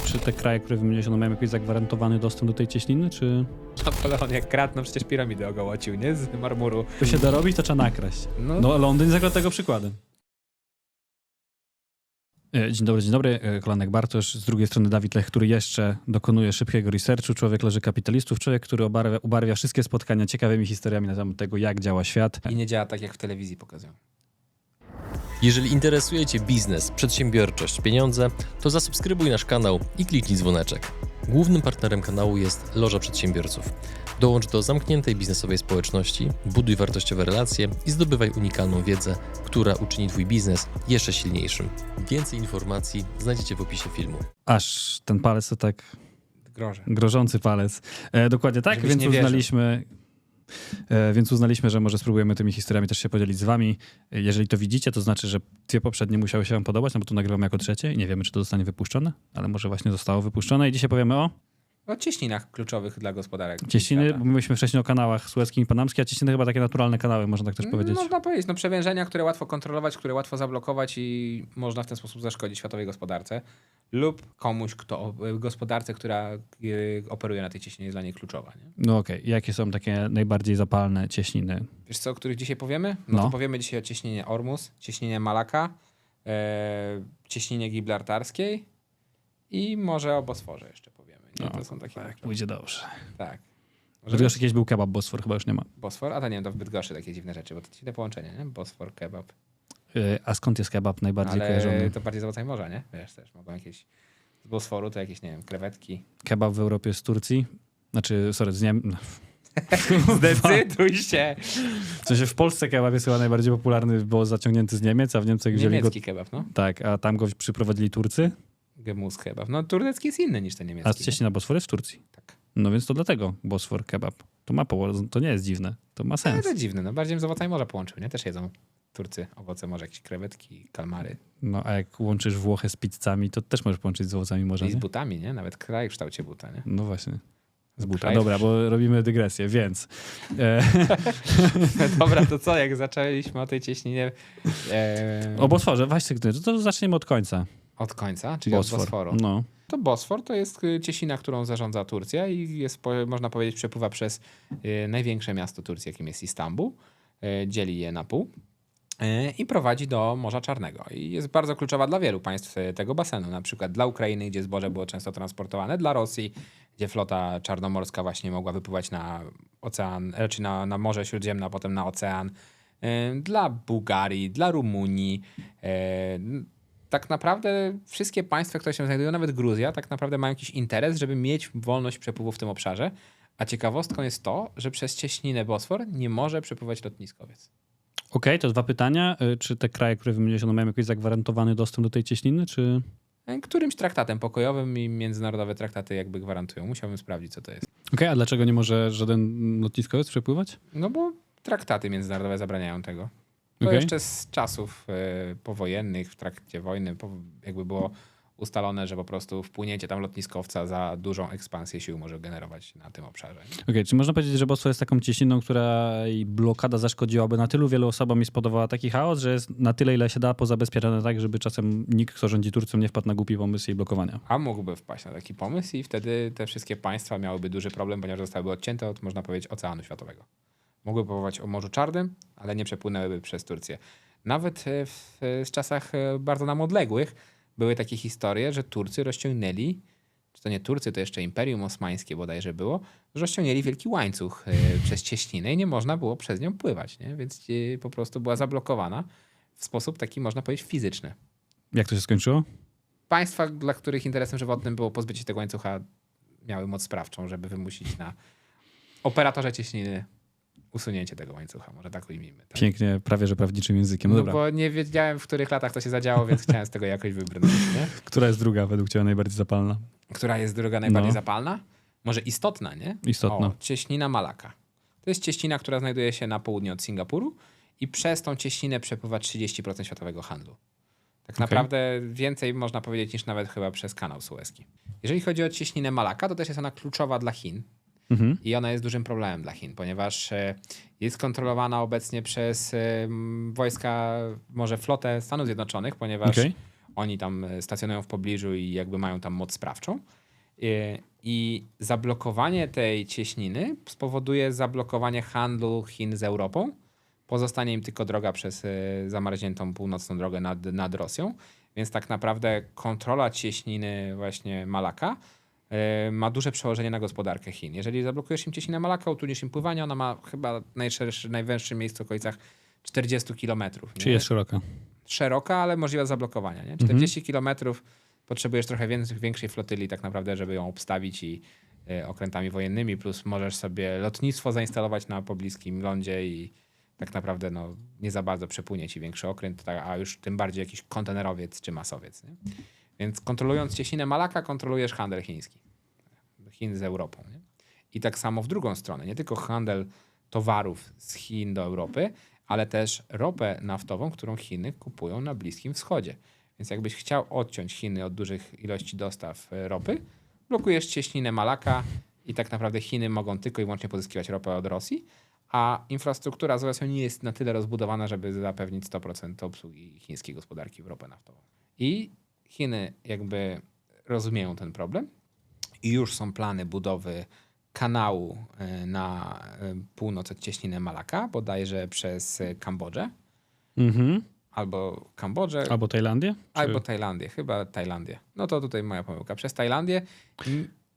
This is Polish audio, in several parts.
czy te kraje, które wymieniłeś, one mają jakiś zagwarantowany dostęp do tej cieśniny, czy Napoleon jak kradł, no przecież piramidę ogołocił, nie? Z marmuru. to się da robić, to trzeba nakraść. No, No, Londyn jest akurat tego przykładem. E, Dzień dobry, dzień dobry. E, Kolanek Bartosz, z drugiej strony Dawid Lech, który jeszcze dokonuje szybkiego researchu. Człowiek leży kapitalistów, człowiek, który obarwia, ubarwia wszystkie spotkania ciekawymi historiami na temat tego, jak działa świat. I nie działa tak, jak w telewizji pokazują. Jeżeli interesuje Cię biznes, przedsiębiorczość, pieniądze, to zasubskrybuj nasz kanał i kliknij dzwoneczek. Głównym partnerem kanału jest Loża Przedsiębiorców. Dołącz do zamkniętej biznesowej społeczności, buduj wartościowe relacje i zdobywaj unikalną wiedzę, która uczyni Twój biznes jeszcze silniejszym. Więcej informacji znajdziecie w opisie filmu. Aż ten palec to tak Groże. grożący palec. E, dokładnie tak, Żebyś więc uznaliśmy, więc uznaliśmy, że może spróbujemy tymi historiami też się podzielić z wami. E, Jeżeli to widzicie, to znaczy, że dwie poprzednie musiały się wam podobać, no bo tu nagrywamy jako trzecie i nie wiemy, czy to zostanie wypuszczone, ale może właśnie zostało wypuszczone i dzisiaj powiemy o O cieśninach kluczowych dla gospodarek. cieśniny, bo mówiliśmy wcześniej o kanałach sueckim i panamskim, a cieśniny chyba takie naturalne kanały, można tak też powiedzieć. Można powiedzieć, no przewężenia, które łatwo kontrolować, które łatwo zablokować i można w ten sposób zaszkodzić światowej gospodarce lub komuś, kto gospodarce, która y, operuje na tej cieśninie jest dla niej kluczowa. Nie? No okej, jakie są takie najbardziej zapalne cieśniny? Wiesz co, o których dzisiaj powiemy? No, No. to powiemy dzisiaj o cieśninie Ormus, cieśninie Malaka, e, cieśninie Gibraltarskiej i może o Bosforze jeszcze powiemy. No, to są takie... Tak, pójdzie dobrze. tak. Może Bydgoszczy kiedyś był kebab Bosfor, chyba już nie ma. Bosfor? A to nie wiem, to w Bydgoszczy takie dziwne rzeczy, bo to dziwne połączenie, nie? Bosfor, kebab. E, A skąd jest kebab najbardziej Ale kojarzony? to bardziej z morza, nie? Wiesz, też mogą jakieś z Bosforu to jakieś, nie wiem, krewetki. Kebab w Europie z Turcji? Znaczy, sorry, z Niem... Zdecyduj się! W sensie w Polsce kebab jest chyba najbardziej popularny, bo zaciągnięty z Niemiec, a w Niemczech wzięli go... Niemiecki kebab, no. Tak, a tam go przyprowadzili Turcy, Gemus kebab. No turecki jest inny niż ten niemiecki. a cieśnina Bosfor jest w Turcji. Tak. No więc to dlatego Bosfor kebab. To ma poło- to nie jest dziwne, to ma sens. to dziwne, no bardziej z owocami morza połączył, nie? Też jedzą Turcy owoce morza, jakieś krewetki, kalmary. No a jak łączysz Włochy z pizzami, to też możesz połączyć z owocami morza, I z nie? butami, nie? Nawet kraj w kształcie buta, nie? No właśnie. Z buta. Kraj- Dobra, bo robimy dygresję, więc... E, Dobra, to co, jak zaczęliśmy o tej cieśninie e, o Bosforze, właśnie, to, to zaczniemy od końca. Od końca, czyli Bosfor. od Bosforu. No. To Bosfor to jest y, cieśnina, którą zarządza Turcja i jest, można powiedzieć, przepływa przez y, największe miasto Turcji, jakim jest Istanbul. Y, dzieli je na pół i prowadzi do Morza Czarnego. I jest bardzo kluczowa dla wielu państw tego basenu, na przykład dla Ukrainy, gdzie zboże było często transportowane, dla Rosji, gdzie flota czarnomorska właśnie mogła wypływać na ocean, e, czy na, na Morze Śródziemne, a potem na ocean. Dla Bułgarii, dla Rumunii. Tak naprawdę wszystkie państwa, które się znajdują, nawet Gruzja, tak naprawdę mają jakiś interes, żeby mieć wolność przepływu w tym obszarze. A ciekawostką jest to, że przez cieśninę Bosfor nie może przepływać lotniskowiec. Okej, to dwa pytania. Y, Czy te kraje, które wymieniłeś, one mają jakiś zagwarantowany dostęp do tej cieśniny, czy... E, Którymś traktatem pokojowym i międzynarodowe traktaty jakby gwarantują. Musiałbym sprawdzić, co to jest. Okej, a dlaczego nie może żaden lotniskowiec przepływać? No bo traktaty międzynarodowe zabraniają tego. To Okej. jeszcze z czasów e, powojennych, w trakcie wojny, jakby było ustalone, że po prostu wpłynięcie tam lotniskowca za dużą ekspansję sił może generować na tym obszarze. Okej, czy można powiedzieć, że Bosfor jest taką cieśniną, która jej blokada zaszkodziłaby na tylu wielu osobom i spowodowała taki chaos, że jest na tyle, ile się da pozabezpieczone tak, żeby czasem nikt, kto rządzi Turcją, nie wpadł na głupi pomysł jej blokowania? A mógłby wpaść na taki pomysł i wtedy te wszystkie państwa miałyby duży problem, ponieważ zostałyby odcięte od, można powiedzieć, Oceanu Światowego. Mogłyby pływać o Morzu Czarnym, ale nie przepłynęłyby przez Turcję. Nawet e, w, w czasach e, bardzo nam odległych były takie historie, że Turcy rozciągnęli, czy to nie Turcy, to jeszcze Imperium Osmańskie bodajże było, że rozciągnęli wielki łańcuch e, przez cieśninę i nie można było przez nią pływać, nie? więc e, po prostu była zablokowana w sposób taki, można powiedzieć, fizyczny Jak to się skończyło? państwa, dla których interesem żywotnym było pozbycie się tego łańcucha, miały moc sprawczą, żeby wymusić na operatorze cieśniny usunięcie tego łańcucha. Może tak ujmijmy. Tak? Pięknie, prawie że prawniczym językiem. No No dobra. bo nie wiedziałem, w których latach to się zadziało, więc chciałem z tego jakoś wybrnąć. Nie? Która jest druga według ciebie najbardziej zapalna? Która jest droga najbardziej No. zapalna? Może istotna, nie? Istotna. O, cieśnina Malaka. To jest cieśnina, która znajduje się na południe od Singapuru i przez tą cieśninę przepływa 30% światowego handlu. Tak Okej. naprawdę więcej można powiedzieć niż nawet chyba przez kanał Suezki. Jeżeli chodzi o cieśninę Malaka, to też jest ona kluczowa dla Chin. Mhm. I ona jest dużym problemem dla Chin, ponieważ e, jest kontrolowana obecnie przez e, wojska, może flotę Stanów Zjednoczonych, ponieważ Okej. oni tam e, stacjonują w pobliżu i jakby mają tam moc sprawczą. I zablokowanie tej cieśniny spowoduje zablokowanie handlu Chin z Europą. Pozostanie im tylko droga przez zamarzniętą północną drogę nad, nad Rosją. Więc tak naprawdę kontrola cieśniny właśnie Malaka ma duże przełożenie na gospodarkę Chin. Jeżeli zablokujesz im cieśninę Malaka, utrudnisz im pływanie, ona ma chyba najszerszy, najwęższe miejsce w okolicach 40 kilometrów. Czy jest szeroka? szeroka, ale możliwa zablokowania. Nie? 40 kilometrów potrzebujesz trochę więcej, większej flotyli tak naprawdę, żeby ją obstawić i y, okrętami wojennymi, plus możesz sobie lotnictwo zainstalować na pobliskim lądzie i tak naprawdę no, nie za bardzo przepłynie ci większy okręt, a już tym bardziej jakiś kontenerowiec czy masowiec. Nie? Więc kontrolując cieśninę Malaka, kontrolujesz handel chiński. Chin z Europą. Nie? I tak samo w drugą stronę. Nie tylko handel towarów z Chin do Europy, ale też ropę naftową, którą Chiny kupują na Bliskim Wschodzie. Więc jakbyś chciał odciąć Chiny od dużych ilości dostaw e, ropy, blokujesz cieśninę Malaka i tak naprawdę Chiny mogą tylko i wyłącznie pozyskiwać ropę od Rosji, a infrastruktura z Rosją nie jest na tyle rozbudowana, żeby zapewnić 100% obsługi chińskiej gospodarki w ropę naftową. I Chiny jakby rozumieją ten problem i już są plany budowy kanału e, na e, północ od cieśniny Malaka, bodajże przez Kambodżę, Mhm. albo Kambodżę, Albo Tajlandię? Czy... albo Tajlandię, chyba Tajlandię. No to tutaj moja pomyłka. Przez Tajlandię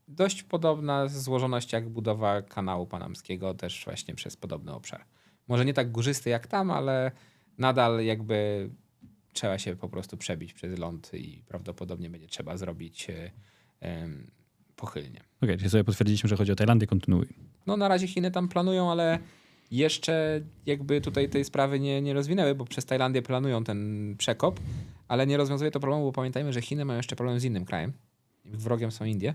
dość podobna złożoność jak budowa kanału panamskiego, też właśnie przez podobny obszar. Może nie tak górzysty jak tam, ale nadal jakby trzeba się po prostu przebić przez ląd i prawdopodobnie będzie trzeba zrobić e, pochylnie. Okej, czyli sobie potwierdziliśmy, że chodzi o Tajlandię, kontynuuj. No na razie Chiny tam planują, ale jeszcze jakby tutaj tej sprawy nie, nie rozwinęły, bo przez Tajlandię planują ten przekop, ale nie rozwiązuje to problemu, bo pamiętajmy, że Chiny mają jeszcze problem z innym krajem. Wrogiem są Indie,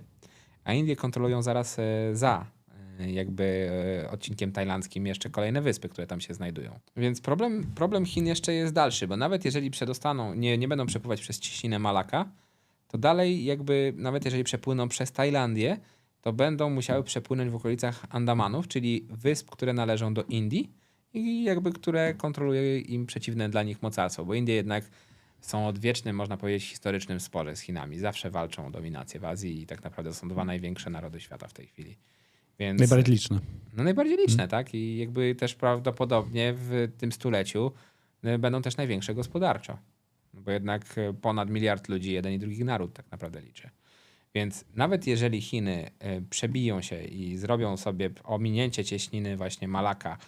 a Indie kontrolują zaraz e, za jakby e, odcinkiem tajlandzkim jeszcze kolejne wyspy, które tam się znajdują. Więc problem, problem Chin jeszcze jest dalszy, bo nawet jeżeli przedostaną, nie, nie będą przepływać przez ciśninę Malaka, to dalej jakby, nawet jeżeli przepłyną przez Tajlandię, to będą musiały przepłynąć w okolicach Andamanów, czyli wysp, które należą do Indii i jakby które kontroluje im przeciwne dla nich mocarstwo, bo Indie jednak są odwiecznym, można powiedzieć, historycznym sporze z Chinami. Zawsze walczą o dominację w Azji i tak naprawdę są dwa największe narody świata w tej chwili. Więc, Najbardziej liczne. no najbardziej liczne, tak? I jakby też prawdopodobnie w tym stuleciu y, będą też największe gospodarczo. No Bo jednak y, ponad miliard ludzi jeden i drugi naród tak naprawdę liczy. Więc nawet jeżeli Chiny y, przebiją się i zrobią sobie ominięcie cieśniny właśnie Malaka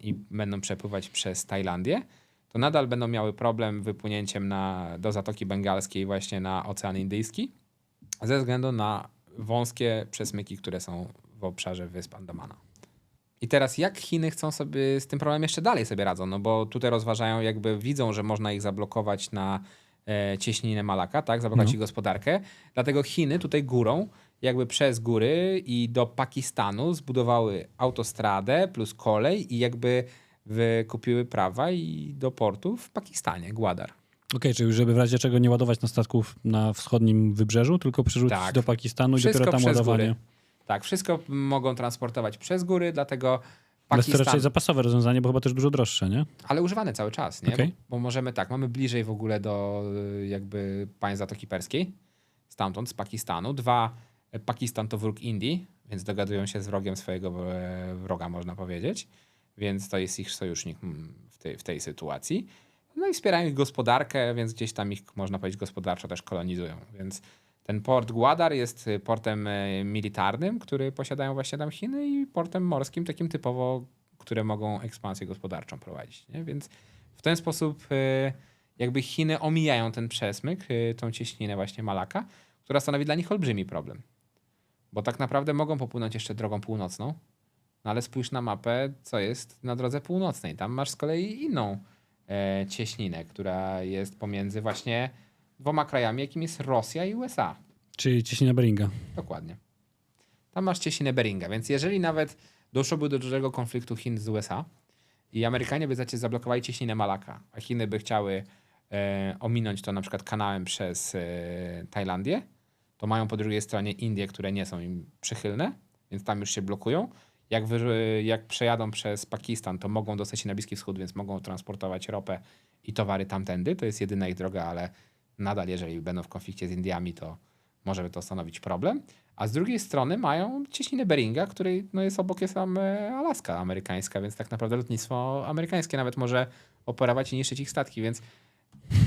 i będą przepływać przez Tajlandię, to nadal będą miały problem wypłynięciem na, do Zatoki Bengalskiej właśnie na Ocean Indyjski ze względu na wąskie przesmyki, które są w obszarze wysp Andamana. I teraz jak Chiny chcą sobie z tym problemem jeszcze dalej sobie radzą? No bo tutaj rozważają, jakby widzą, że można ich zablokować na e, cieśninę Malaka, tak? Zablokować No. ich gospodarkę. Dlatego Chiny tutaj górą, jakby przez góry i do Pakistanu zbudowały autostradę plus kolej i jakby wykupiły prawa i do portu w Pakistanie, Gwadar. Okej, czyli żeby w razie czego nie ładować na statków na wschodnim wybrzeżu, tylko przerzucić Tak. do Pakistanu i dopiero tam ładowanie. góry. Tak, wszystko mogą transportować przez góry, dlatego Ale to Pakistan... raczej zapasowe rozwiązanie, bo chyba też dużo droższe, nie? Ale używane cały czas, nie? Okej. Bo, bo możemy tak, mamy bliżej w ogóle do y, jakby państw Zatoki Perskiej, stamtąd, z Pakistanu. Dwa, y, Pakistan to wróg Indii, więc dogadują się z wrogiem swojego e, wroga, można powiedzieć. Więc to jest ich sojusznik mm, w tej, w tej sytuacji. No i wspierają ich gospodarkę, więc gdzieś tam ich, można powiedzieć, gospodarczo też kolonizują. Więc ten port Gwadar jest y, portem e, militarnym, który posiadają właśnie tam Chiny i portem morskim, takim typowo, które mogą ekspansję gospodarczą prowadzić. Nie? Więc w ten sposób e, jakby Chiny omijają ten przesmyk, tą cieśninę właśnie Malaka, która stanowi dla nich olbrzymi problem. Bo tak naprawdę mogą popłynąć jeszcze drogą północną, no ale spójrz na mapę, co jest na drodze północnej. Tam masz z kolei inną cieśninę, która jest pomiędzy właśnie dwoma krajami, jakim jest Rosja i USA. Czyli ciśnienia Beringa. Dokładnie. Tam masz cieśninę Beringa, więc jeżeli nawet doszłoby do dużego konfliktu Chin z USA i Amerykanie by zacie zablokowali cieśninę Malaka, a Chiny by chciały e, ominąć to na przykład kanałem przez e, Tajlandię, to mają po drugiej stronie Indie, które nie są im przychylne, więc tam już się blokują. Jak, wy, jak przejadą przez Pakistan, to mogą dostać się na Bliski Wschód, więc mogą transportować ropę i towary tamtędy. To jest jedyna ich droga, ale nadal, jeżeli będą w konflikcie z Indiami, to może to stanowić problem. A z drugiej strony mają cieśninę Beringa, której no jest obok jest tam e, Alaska amerykańska, więc tak naprawdę lotnictwo amerykańskie nawet może operować i niszczyć ich statki, więc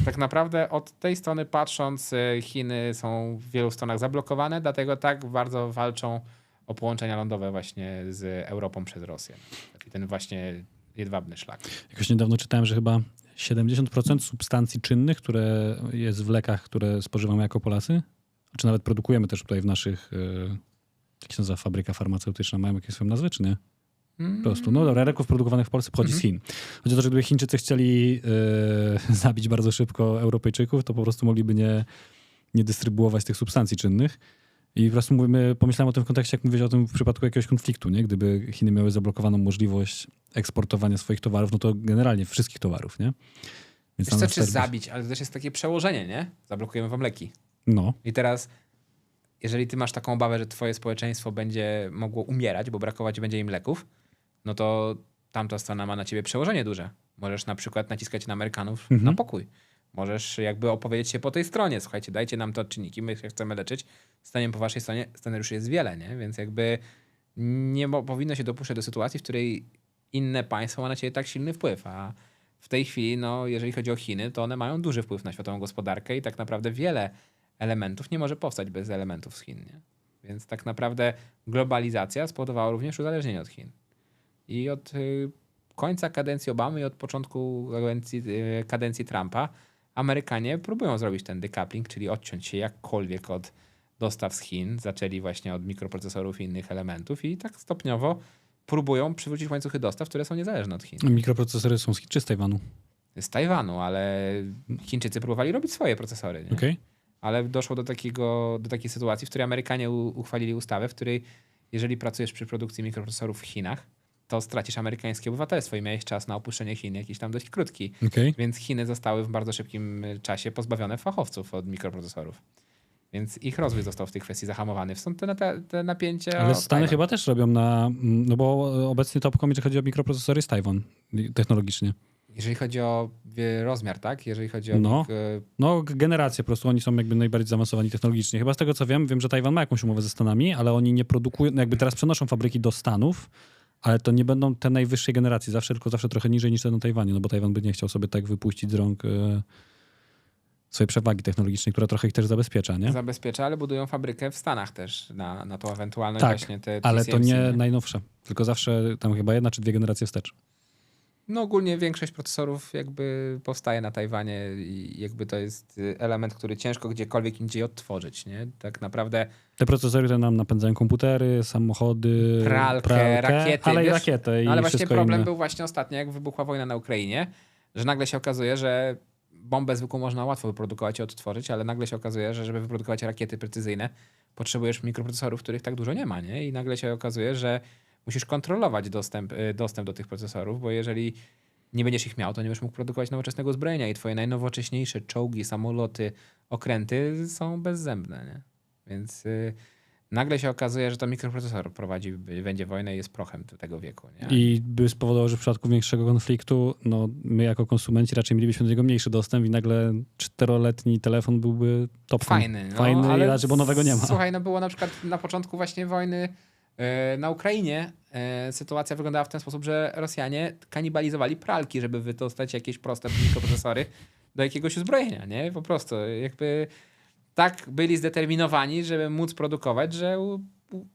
tak naprawdę od tej strony patrząc, e, Chiny są w wielu stronach zablokowane, dlatego tak bardzo walczą o połączenia lądowe właśnie z Europą przez Rosję. I ten właśnie jedwabny szlak. Jakoś niedawno czytałem, że chyba 70% substancji czynnych, które jest w lekach, które spożywamy jako Polacy, czy nawet produkujemy też tutaj w naszych, e, jak się nazywa, fabryka farmaceutyczna, mają jakieś swoją nazwę, czy nie? Po prostu. No dobra, leków produkowanych w Polsce pochodzi z Chin. Chodzi o to, że gdyby Chińczycy chcieli e, zabić bardzo szybko Europejczyków, to po prostu mogliby nie, nie dystrybuować tych substancji czynnych. I po prostu mówimy, pomyślałem o tym w kontekście, jak mówisz o tym w przypadku jakiegoś konfliktu, nie? Gdyby Chiny miały zablokowaną możliwość eksportowania swoich towarów, no to generalnie wszystkich towarów, nie? Więc Wiesz co, czy zabić, ale to też jest takie przełożenie, nie? Zablokujemy wam leki. No, I teraz, jeżeli ty masz taką obawę, że twoje społeczeństwo będzie mogło umierać, bo brakować będzie im leków, no to tamta strona ma na ciebie przełożenie duże. Możesz na przykład naciskać na Amerykanów Mhm. na pokój. Możesz jakby opowiedzieć się po tej stronie. Słuchajcie, dajcie nam te odczynniki, my się chcemy leczyć. Staniemy po waszej stronie. Scenariuszy jest wiele, nie? Więc jakby nie powinno się dopuszczać do sytuacji, w której inne państwo ma na ciebie tak silny wpływ, a w tej chwili, no, jeżeli chodzi o Chiny, to one mają duży wpływ na światową gospodarkę i tak naprawdę wiele elementów nie może powstać bez elementów z Chin. Nie? Więc tak naprawdę globalizacja spowodowała również uzależnienie od Chin. I od y, końca kadencji Obamy i od początku kadencji, y, kadencji Trumpa Amerykanie próbują zrobić ten decoupling, czyli odciąć się jakkolwiek od dostaw z Chin. Zaczęli właśnie od mikroprocesorów i innych elementów i tak stopniowo próbują przywrócić łańcuchy dostaw, które są niezależne od Chin. mikroprocesory są z Chin czy z Tajwanu? Z Tajwanu, ale Chińczycy próbowali robić swoje procesory. Nie? Okej? ale doszło do, takiego, do takiej sytuacji, w której Amerykanie uchwalili ustawę, w której jeżeli pracujesz przy produkcji mikroprocesorów w Chinach, to stracisz amerykańskie obywatelstwo i miałeś czas na opuszczenie Chin jakiś tam dość krótki. Okej. Więc Chiny zostały w bardzo szybkim y, czasie pozbawione fachowców od mikroprocesorów. Więc ich rozwój został w tej kwestii zahamowany. Stąd te, te, te napięcia. Ale Stany chyba też robią na, mm, no bo obecnie topką, jeżeli chodzi o mikroprocesory, jest Tajwan technologicznie. Jeżeli chodzi o y, rozmiar, tak? Jeżeli chodzi o. No. y, No, generacje po prostu, oni są jakby najbardziej zaawansowani technologicznie. Chyba z tego co wiem, wiem, że Tajwan ma jakąś umowę ze Stanami, ale oni nie produkują, jakby teraz przenoszą fabryki do Stanów, ale to nie będą te najwyższej generacji, zawsze tylko zawsze trochę niżej niż te na Tajwanie, no bo Tajwan by nie chciał sobie tak wypuścić z rąk e, swojej przewagi technologicznej, która trochę ich też zabezpiecza, nie? zabezpiecza, ale budują fabrykę w Stanach też na, na tą ewentualność Tak, właśnie te Ale to TSMC, nie najnowsze, tylko zawsze tam chyba jedna czy dwie generacje wstecz. No ogólnie większość procesorów jakby powstaje na Tajwanie i jakby to jest y, element, który ciężko gdziekolwiek indziej odtworzyć, nie? Tak naprawdę Te procesory, które nam napędzają komputery, samochody, Pralkę, rakiety, ale i wiesz? rakietę i No ale właśnie problem inne. był właśnie ostatnio, jak wybuchła wojna na Ukrainie, że nagle się okazuje, że bombę zwykłą można łatwo wyprodukować i odtworzyć, ale nagle się okazuje, że żeby wyprodukować rakiety precyzyjne, potrzebujesz mikroprocesorów, których tak dużo nie ma, nie? I nagle się okazuje, że musisz kontrolować dostęp, y, dostęp do tych procesorów, bo jeżeli nie będziesz ich miał, to nie będziesz mógł produkować nowoczesnego uzbrojenia i twoje najnowocześniejsze czołgi, samoloty, okręty są bezzębne, nie? Więc y, nagle się okazuje, że to mikroprocesor prowadzi, będzie wojnę i jest prochem tego wieku, nie? I by spowodowało, że w przypadku większego konfliktu, no my jako konsumenci raczej mielibyśmy do niego mniejszy dostęp i nagle czteroletni telefon byłby top Fajny, no, Fajny, ale raczej, bo nowego nie ma. Słuchaj, no było na przykład na początku właśnie wojny na Ukrainie e, sytuacja wyglądała w ten sposób, że Rosjanie kanibalizowali pralki, żeby wydostać jakieś proste mikroprocesory do jakiegoś uzbrojenia, nie? Po prostu jakby tak byli zdeterminowani, żeby móc produkować, że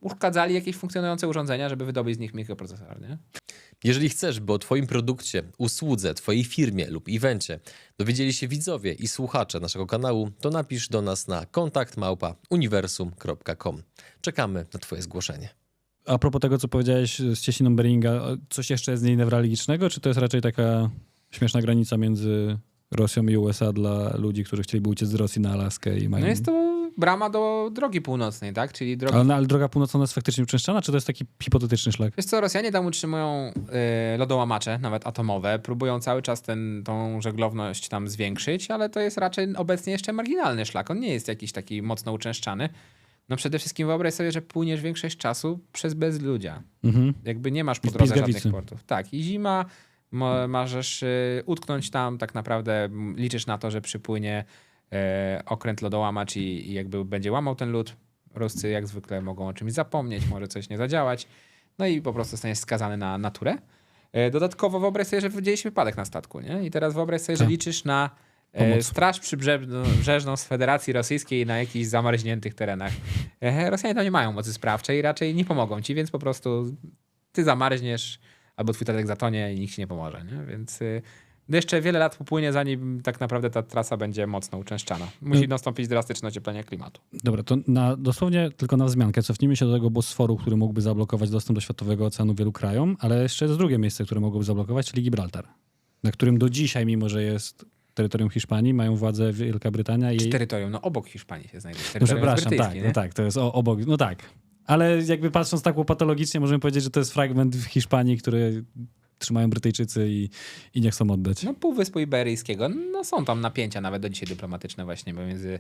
uszkadzali jakieś funkcjonujące urządzenia, żeby wydobyć z nich mikroprocesor, nie? Jeżeli chcesz, by o Twoim produkcie, usłudze, Twojej firmie lub evencie dowiedzieli się widzowie i słuchacze naszego kanału, to napisz do nas na kontakt. Czekamy na Twoje zgłoszenie. A propos tego, co powiedziałeś z cieśniną Beringa, coś jeszcze jest z niej newralgicznego, czy to jest raczej taka śmieszna granica między Rosją i USA dla ludzi, którzy chcieliby uciec z Rosji na Alaskę i mają... No jest to brama do drogi północnej, tak? Czyli drogi ale, ale droga północna jest faktycznie uczęszczana, czy to jest taki hipotetyczny szlak? Wiesz co, Rosjanie tam utrzymują y, lodołamacze, nawet atomowe, próbują cały czas ten, tą żeglowność tam zwiększyć, ale to jest raczej obecnie jeszcze marginalny szlak. On nie jest jakiś taki mocno uczęszczany. No przede wszystkim wyobraź sobie, że płyniesz większość czasu przez bezludzia. Mhm. Jakby nie masz po drodze żadnych portów. Tak, i zima, mo, możesz y, utknąć tam, tak naprawdę liczysz na to, że przypłynie e, okręt lodołamacz i, i jakby będzie łamał ten lód. Ruscy jak zwykle mogą o czymś zapomnieć, może coś nie zadziałać. No i po prostu zostaniesz skazany na naturę. E, dodatkowo wyobraź sobie, że się wypadek na statku, nie? I teraz wyobraź sobie, że Tak. liczysz na Pomoc. straż przybrzeżną z Federacji Rosyjskiej na jakichś zamarzniętych terenach. E, Rosjanie tam nie mają mocy sprawczej i raczej nie pomogą ci, więc po prostu ty zamarzniesz albo twój statek zatonie i nikt ci nie pomoże, nie? Więc y, no jeszcze wiele lat upłynie, zanim tak naprawdę ta trasa będzie mocno uczęszczana. Musi Y- nastąpić drastyczne ocieplenie klimatu. Dobra, to na, dosłownie tylko na wzmiankę. Cofnijmy się do tego Bosforu, który mógłby zablokować dostęp do Światowego Oceanu wielu krajom, ale jeszcze jest drugie miejsce, które mogłoby zablokować, czyli Gibraltar, na którym do dzisiaj, mimo że jest terytorium Hiszpanii, mają władzę Wielka Brytania i Czy terytorium? No obok Hiszpanii się znajduje. No, Terytorium jest przepraszam, tak, brytyjskie, no nie? tak, to jest o, obok, no tak. Ale jakby patrząc tak patologicznie, możemy powiedzieć, że to jest fragment w Hiszpanii, który trzymają Brytyjczycy i, i nie chcą oddać. No Półwyspu Iberyjskiego, no są tam napięcia nawet do dzisiaj dyplomatyczne właśnie pomiędzy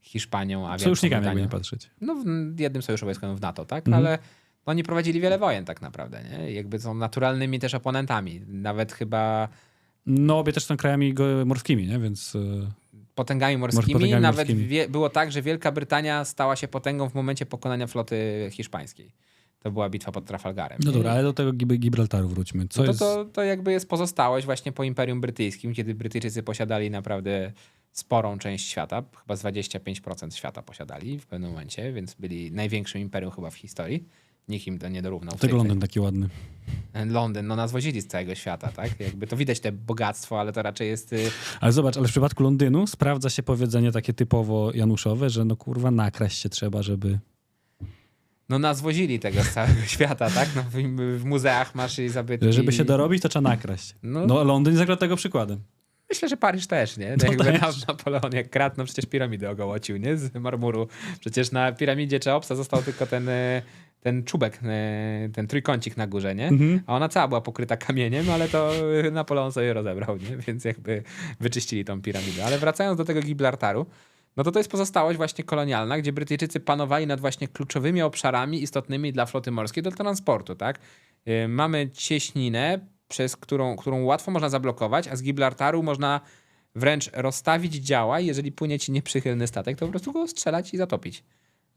Hiszpanią a Wielką Sojusznikami, jakby nie patrzeć. No w jednym sojuszu wojskowym w NATO, tak? Mhm. Ale no, oni prowadzili wiele wojen tak naprawdę, nie? Jakby są naturalnymi też oponentami. Nawet chyba No obie też są krajami morskimi, nie? Więc... e, potęgami morskimi. potęgami Nawet morskimi. Wie, było tak, że Wielka Brytania stała się potęgą w momencie pokonania floty hiszpańskiej. To była bitwa pod Trafalgarem. No dobra, ale do tego Gib- Gibraltaru wróćmy. Co No to, jest... to, to jakby jest pozostałość właśnie po Imperium Brytyjskim, kiedy Brytyjczycy posiadali naprawdę sporą część świata, chyba z 25% świata posiadali w pewnym momencie, więc byli największym imperium chyba w historii. Nikt im to nie dorównał. tej Tego Londyn taki ładny. Londyn, no nas wozili z całego świata, tak? Jakby to widać te bogactwo, ale to raczej jest... y, Ale zobacz, ale w przypadku Londynu sprawdza się powiedzenie takie typowo januszowe, że no kurwa nakraść się trzeba, żeby... No nas wozili tego z całego świata, tak? No, w, w muzeach masz i zabytki. że żeby się dorobić, to trzeba nakraść. No, No Londyn jest akurat tego przykładem. Myślę, że Paryż też, nie? To Jakby też. Na, Napoleon jak kradł, no przecież piramidy ogołocił, nie? Z marmuru. Przecież na piramidzie Cheopsa został tylko ten, e, ten czubek, e, ten trójkącik na górze, nie? Mhm. A ona cała była pokryta kamieniem, ale to e, Napoleon sobie rozebrał, nie? Więc jakby wyczyścili tą piramidę. Ale wracając do tego Gibraltaru, no to to jest pozostałość właśnie kolonialna, gdzie Brytyjczycy panowali nad właśnie kluczowymi obszarami istotnymi dla floty morskiej do transportu, tak? Y, Mamy cieśninę, przez którą, którą łatwo można zablokować, a z Gibraltaru można wręcz rozstawić działa jeżeli płynie ci nieprzychylny statek, to po prostu go strzelać i zatopić.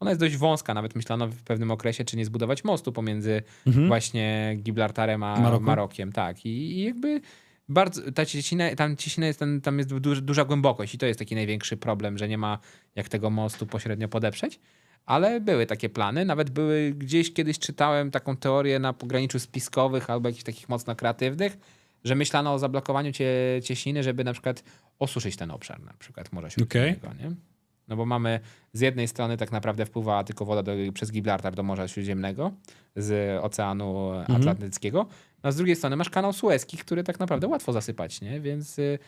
Ona jest dość wąska, nawet myślano w pewnym okresie, czy nie zbudować mostu pomiędzy Mhm. właśnie Gibraltarem a Maroku? Marokiem. Tak, i, i jakby bardzo, ta ciśnina, tam ciśnina jest, ten, tam jest duż, duża głębokość i to jest taki największy problem, że nie ma jak tego mostu pośrednio podeprzeć. Ale były takie plany, nawet były gdzieś kiedyś czytałem taką teorię na pograniczu spiskowych albo jakichś takich mocno kreatywnych, że myślano o zablokowaniu cie, cieśniny, żeby na przykład osuszyć ten obszar, na przykład Morza Śródziemnego, nie? No bo mamy z jednej strony tak naprawdę wpływa tylko woda do, przez Gibraltar do Morza Śródziemnego z Oceanu Atlantyckiego, no a z drugiej strony masz kanał Suezki, który tak naprawdę łatwo zasypać, nie? Więc y,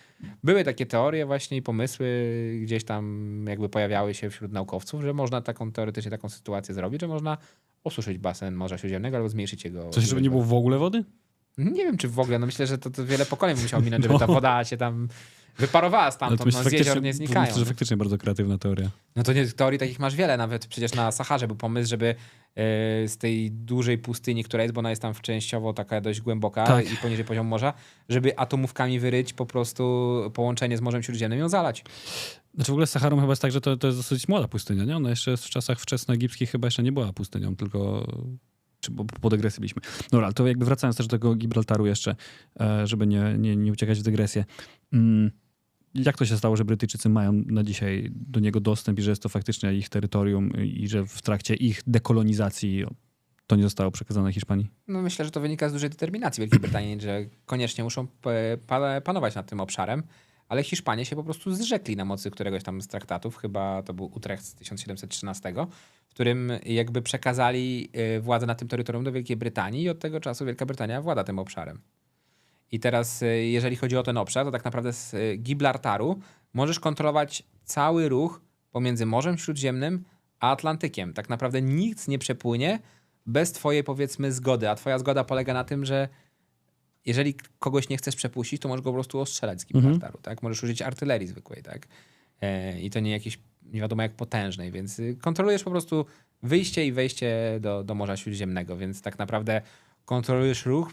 były takie teorie właśnie i pomysły gdzieś tam jakby pojawiały się wśród naukowców, że można taką teoretycznie taką sytuację zrobić, że można osuszyć basen Morza Śródziemnego albo zmniejszyć jego... Coś, żeby nie było w ogóle wody? Nie wiem, czy w ogóle, no myślę, że to, to wiele pokoleń by musiało minąć, żeby No. ta woda się tam wyparowała stamtąd, to myślę, no z jezior nie znikają. Myślę, że faktycznie bardzo kreatywna teoria. No to nie, teorii takich masz wiele, nawet przecież na Saharze był pomysł, żeby e, z tej dużej pustyni, która jest, bo ona jest tam częściowo taka dość głęboka Tak. i poniżej poziomu morza, żeby atomówkami wyryć po prostu połączenie z Morzem Śródziemnym i ją zalać. Znaczy w ogóle z Saharą chyba jest tak, że to, to jest dosyć młoda pustynia, nie? Ona jeszcze w czasach wczesnoegipskich chyba jeszcze nie była pustynią, tylko czy po dygresji byliśmy. Dobra, ale to jakby wracając też do tego Gibraltaru jeszcze, e, żeby nie, nie, nie uciekać w dygresję. Mm, Jak to się stało, że Brytyjczycy mają na dzisiaj do niego dostęp i że jest to faktycznie ich terytorium i że w trakcie ich dekolonizacji to nie zostało przekazane Hiszpanii? No myślę, że to wynika z dużej determinacji Wielkiej Brytanii, że koniecznie muszą pa- panować nad tym obszarem, ale Hiszpanie się po prostu zrzekli na mocy któregoś tam z traktatów, chyba to był Utrecht z 1713, w którym jakby przekazali y, władzę nad tym terytorium do Wielkiej Brytanii i od tego czasu Wielka Brytania włada tym obszarem. I teraz, y, jeżeli chodzi o ten obszar, to tak naprawdę z y, Gibraltaru możesz kontrolować cały ruch pomiędzy Morzem Śródziemnym a Atlantykiem. Tak naprawdę nic nie przepłynie bez twojej, powiedzmy, zgody. A twoja zgoda polega na tym, że jeżeli kogoś nie chcesz przepuścić, to możesz go po prostu ostrzelać z Gibraltaru, tak? Możesz użyć artylerii zwykłej, tak? E, I to nie jakiejś, nie wiadomo jak potężnej, więc y, kontrolujesz po prostu wyjście i wejście do, do Morza Śródziemnego, więc tak naprawdę kontrolujesz ruch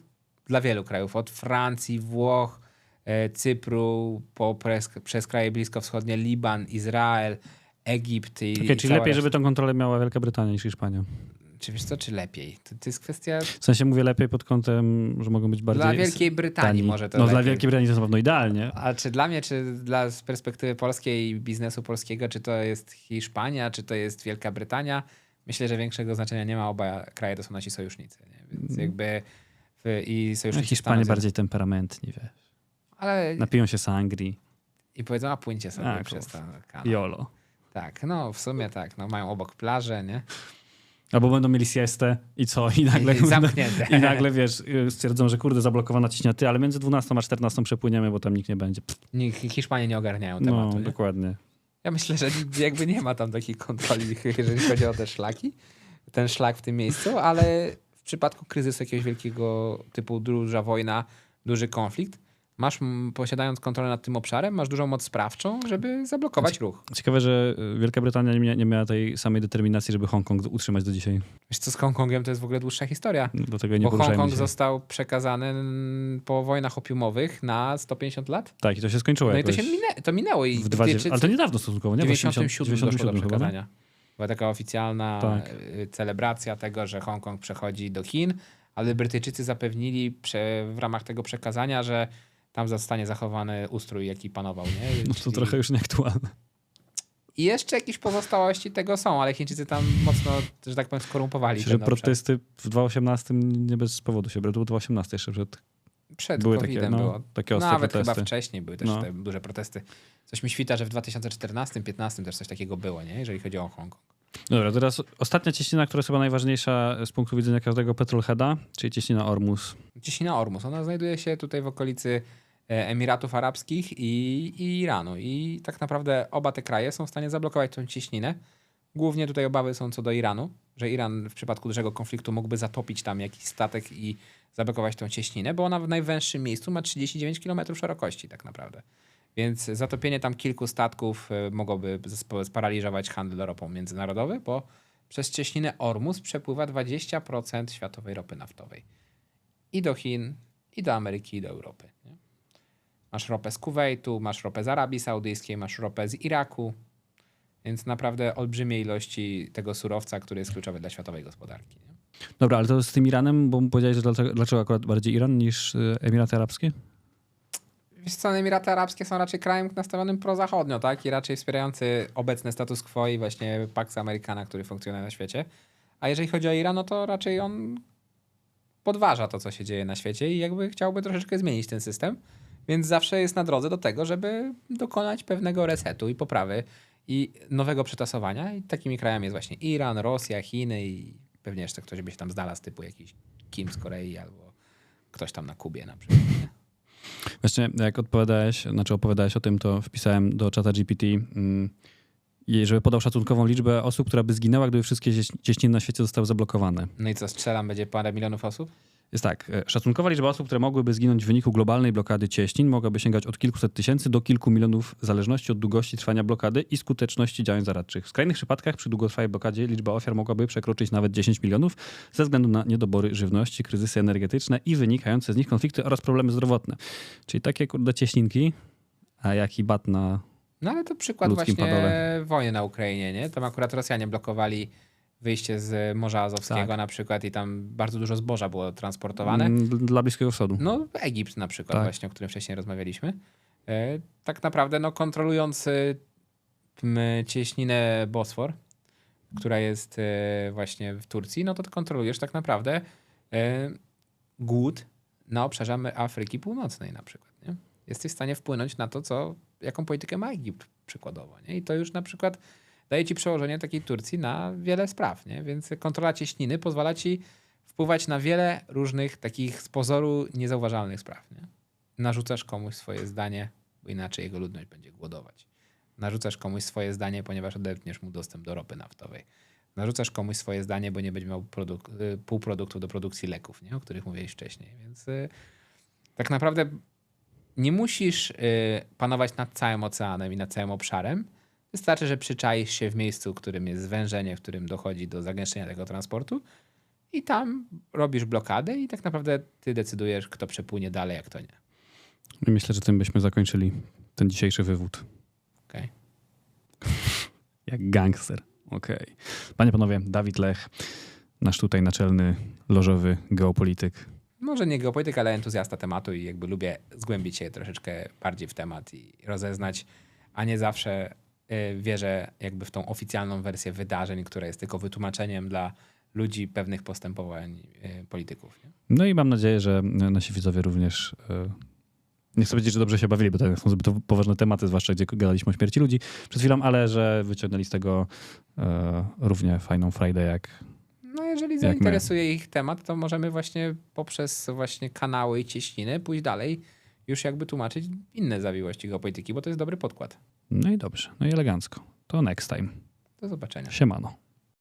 dla wielu krajów, od Francji, Włoch, e, Cypru, po, przez, przez kraje bliskowschodnie, Liban, Izrael, Egipt i, Okej, i czyli lepiej, reszta. żeby tą kontrolę miała Wielka Brytania niż Hiszpania. Czy wiesz co, czy lepiej? To, to jest kwestia... W sensie mówię lepiej pod kątem, że mogą być bardziej... Dla Wielkiej Brytanii tani. może to No lepiej. dla Wielkiej Brytanii to jest na pewno idealnie. A czy dla mnie, czy dla z perspektywy polskiej biznesu polskiego, czy to jest Hiszpania, czy to jest Wielka Brytania? Myślę, że większego znaczenia nie ma. Oba kraje to są nasi sojusznicy. Nie? Więc jakby w, i No, sojusznicy Hiszpanie Stanów bardziej temperamentni, wiesz. Ale Napiją się sangrii. i powiedzą, a płyńcie sobie A, przez kurwa. to kanał. Jolo. Tak, no w sumie tak. No, mają obok plażę, nie? Albo będą mieli siestę i co? I nagle, I zamknięte. I nagle, wiesz, stwierdzą, że kurde, zablokowana ciśnia ty, ale między 12 a 14 przepłyniemy, bo tam nikt nie będzie. Nikt, Hiszpanie nie ogarniają No, tematu. nie? dokładnie. Ja myślę, że jakby nie ma tam takiej kontroli, jeżeli chodzi o te szlaki, ten szlak w tym miejscu, ale przypadku kryzysu jakiegoś wielkiego typu duża wojna, duży konflikt, masz, posiadając kontrolę nad tym obszarem, masz dużą moc sprawczą, żeby zablokować ruch. Ciekawe, że y, Wielka Brytania nie, nie miała tej samej determinacji, żeby Hongkong utrzymać do dzisiaj. Wiesz co, z Hongkongiem to jest w ogóle dłuższa historia. Do tego nie Bo Hongkong się. został przekazany po wojnach opiumowych na 150 lat. Tak, i to się skończyło No i to się minę, to minęło i w 20... Brytyjczycy- Ale to niedawno stosunkowo, nie? W W 80 97 doszło do 97 chyba, przekazania. Była taka oficjalna Tak. y, celebracja tego, że Hongkong przechodzi do Chin, ale Brytyjczycy zapewnili w ramach tego przekazania, że tam zostanie zachowany ustrój, jaki panował. Nie? No to Czyli- trochę już nieaktualne. I jeszcze jakieś pozostałości tego są, ale Chińczycy tam mocno, że tak powiem, skorumpowali. Myślę, że protesty w 2018 nie bez powodu się było 2018 jeszcze przed. Przed były COVID-em takie, no, było. takie ostre Nawet protesty. chyba wcześniej były też No. te duże protesty. Coś mi świta, że w 2014-2015 też coś takiego było, nie? jeżeli chodzi o Hongkong. Dobra, teraz ostatnia cieśnina, która jest chyba najważniejsza z punktu widzenia każdego petrolheada, czyli cieśnina Ormus. Cieśnina Ormus. Ona znajduje się tutaj w okolicy e, Emiratów Arabskich i, i Iranu. I tak naprawdę oba te kraje są w stanie zablokować tą cieśninę. Głównie tutaj obawy są co do Iranu, że Iran w przypadku dużego konfliktu mógłby zatopić tam jakiś statek i zablokować tą cieśninę, bo ona w najwęższym miejscu ma 39 km szerokości tak naprawdę. Więc zatopienie tam kilku statków e, mogłoby sp- sparaliżować handel ropą międzynarodowy, bo przez cieśninę Ormus przepływa 20% światowej ropy naftowej i do Chin, i do Ameryki, i do Europy. Masz ropę z Kuwejtu, masz ropę z Arabii Saudyjskiej, masz ropę z Iraku, więc naprawdę olbrzymie ilości tego surowca, który jest kluczowy dla światowej gospodarki. Dobra, ale to z tym Iranem, bo powiedziałeś, że dlaczego, akurat bardziej Iran niż y, Emiraty Arabskie? Wiesz co, Emiraty Arabskie są raczej krajem nastawionym prozachodnio, tak? I raczej wspierający obecny status quo i właśnie Pax Americana, który funkcjonuje na świecie. A jeżeli chodzi o Iran, no to raczej on podważa to, co się dzieje na świecie i jakby chciałby troszeczkę zmienić ten system. Więc zawsze jest na drodze do tego, żeby dokonać pewnego resetu i poprawy i nowego przetasowania. I takimi krajami jest właśnie Iran, Rosja, Chiny i pewnie jeszcze ktoś by się tam znalazł, typu jakiś Kim z Korei albo ktoś tam na Kubie na przykład. Właśnie jak odpowiadałeś, znaczy opowiadałeś o tym, to wpisałem do czata GPT, mm, żeby podał szacunkową liczbę osób, która by zginęła, gdyby wszystkie cieś- cieśniny na świecie zostały zablokowane. No i co, strzelam, będzie parę milionów osób? Jest tak, e, szacunkowa liczba osób, które mogłyby zginąć w wyniku globalnej blokady cieśnin mogłaby sięgać od kilkuset tysięcy do kilku milionów w zależności od długości trwania blokady i skuteczności działań zaradczych. W skrajnych przypadkach przy długotrwałej blokadzie liczba ofiar mogłaby przekroczyć nawet 10 milionów ze względu na niedobory żywności, kryzysy energetyczne i wynikające z nich konflikty oraz problemy zdrowotne. Czyli takie kurde cieśninki, a jaki bat na... No ale to przykład właśnie padole. wojny na Ukrainie, nie? Tam akurat Rosjanie blokowali wyjście z Morza Azowskiego Tak. na przykład i tam bardzo dużo zboża było transportowane. Mm, Dla Bliskiego Wschodu. No Egipt na przykład Tak. właśnie, o którym wcześniej rozmawialiśmy. E, Tak naprawdę no kontrolując e, cieśninę Bosfor, która jest e, właśnie w Turcji, no to kontrolujesz tak naprawdę głód na obszarze Afryki Północnej na przykład. Nie? Jesteś w stanie wpłynąć na to, co, jaką politykę ma Egipt przykładowo. Nie? I to już na przykład daje ci przełożenie takiej Turcji na wiele spraw. Nie? Więc kontrola cieśniny pozwala ci wpływać na wiele różnych takich z pozoru niezauważalnych spraw. Nie? Narzucasz komuś swoje zdanie, bo inaczej jego ludność będzie głodować. Narzucasz komuś swoje zdanie, ponieważ odetniesz mu dostęp do ropy naftowej. Narzucasz komuś swoje zdanie, bo nie będzie miał produk- y, półproduktów do produkcji leków, nie? o których mówiłeś wcześniej. Więc y, tak naprawdę nie musisz y, panować nad całym oceanem i nad całym obszarem. Wystarczy, że przyczaisz się w miejscu, w którym jest zwężenie, w którym dochodzi do zagęszczenia tego transportu i tam robisz blokadę i tak naprawdę ty decydujesz, kto przepłynie dalej, a kto nie. I myślę, że tym byśmy zakończyli ten dzisiejszy wywód. Okej. Jak gangster. Okej. Panie, panowie, Dawid Lech, nasz tutaj naczelny, lożowy geopolityk. Może nie geopolityk, ale entuzjasta tematu i jakby lubię zgłębić się troszeczkę bardziej w temat i rozeznać, a nie zawsze wierzę jakby w tą oficjalną wersję wydarzeń, która jest tylko wytłumaczeniem dla ludzi pewnych postępowań y, polityków. Nie? No i mam nadzieję, że nasi widzowie również. e, Nie chcę powiedzieć, że dobrze się bawili, bo to są zbyt poważne tematy, zwłaszcza gdzie gadaliśmy o śmierci ludzi przed chwilą, ale że wyciągnęli z tego e, równie fajną frajdę jak. No jeżeli my. zainteresuje ich temat, to możemy właśnie poprzez właśnie kanały i cieśniny pójść dalej, już jakby tłumaczyć inne zawiłości geopolityki, bo to jest dobry podkład. No i dobrze, no i elegancko. To next time. Do zobaczenia. Siemano.